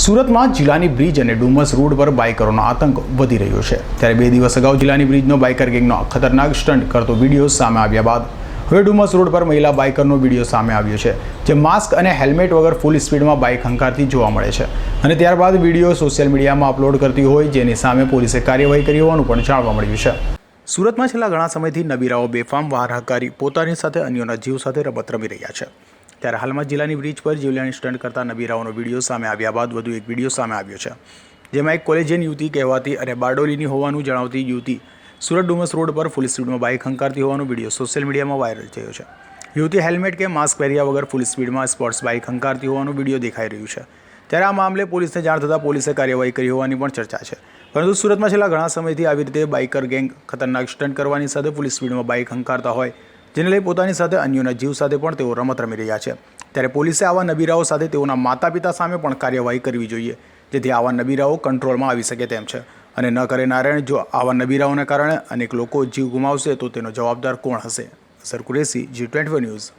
સુરતમાં જિલ્લાની બ્રિજ અને ડુમસ રોડ પર બાઇકરોનો આતંક વધી રહ્યો છે. ત્યારે બે દિવસ અગાઉ જિલ્લાની બ્રિજનો બાઇકર ગેંગનો ખતરનાક સ્ટન્ટ કરતો વીડિયો સામે આવ્યા બાદ હવે ડુમસ રોડ પર મહિલા બાઇકરનો વીડિયો સામે આવ્યો છે, જે માસ્ક અને હેલ્મેટ વગર ફૂલ સ્પીડમાં બાઇક હંકારતી જોવા મળે છે. અને ત્યારબાદ વીડિયો સોશિયલ મીડિયામાં અપલોડ કરતી હોય, જેની સામે પોલીસે કાર્યવાહી કરી હોવાનું પણ જાણવા મળ્યું છે. સુરતમાં છેલ્લા ઘણા સમયથી નબીરાઓ બેફામ વાર હંકારી પોતાની સાથે અન્યોના જીવ સાથે રમત રમી રહ્યા છે. ત્યારે હાલમાં જિલ્લાની બ્રિજ પર જીવલેણી સ્ટન્ટ કરતા નબીરાઓનો વીડિયો સામે આવ્યા બાદ વધુ એક વીડિયો સામે આવ્યો છે. જેમાં એક કોલેજિયન યુવતી કહેવાતી અને બારડોલીની હોવાનું જણાવતી યુવતી સુરત ડુમસ રોડ પર ફૂલ સ્પીડમાં બાઇક હંકારતી હોવાનો વીડિયો સોશિયલ મીડિયામાં વાયરલ થયો છે. યુવતી હેલ્મેટ કે માસ્ક પહેર્યા વગર ફૂલ સ્પીડમાં સ્પોર્ટ્સ બાઇક હંકારતી હોવાનો વીડિયો દેખાઈ રહ્યું છે. ત્યારે આ મામલે પોલીસને જાણ થતાં પોલીસે કાર્યવાહી કરી હોવાની પણ ચર્ચા છે. પરંતુ સુરતમાં છેલ્લા ઘણા સમયથી આવી રીતે બાઇકર ગેંગ ખતરનાક સ્ટન્ટ કરવાની સાથે ફૂલ સ્પીડમાં બાઇક હંકારતા હોય જેને લઈ પોતાની સાથે અન્યોના જીવ સાથે પણ તેઓ રમત રમી રહ્યા છે. ત્યારે પોલીસે આવા નબીરાઓ સાથે તેઓના માતા પિતા સામે પણ કાર્યવાહી કરવી જોઈએ, જેથી આવા નબીરાઓ કંટ્રોલમાં આવી શકે તેમ છે. અને ન કરે નારાયણ, જો આવા નબીરાઓને કારણે અનેક લોકો જીવ ગુમાવશે, તો તેનો જવાબદાર કોણ હશે? અસર કુરેશી, જી ટ્વેન્ટી ન્યૂઝ.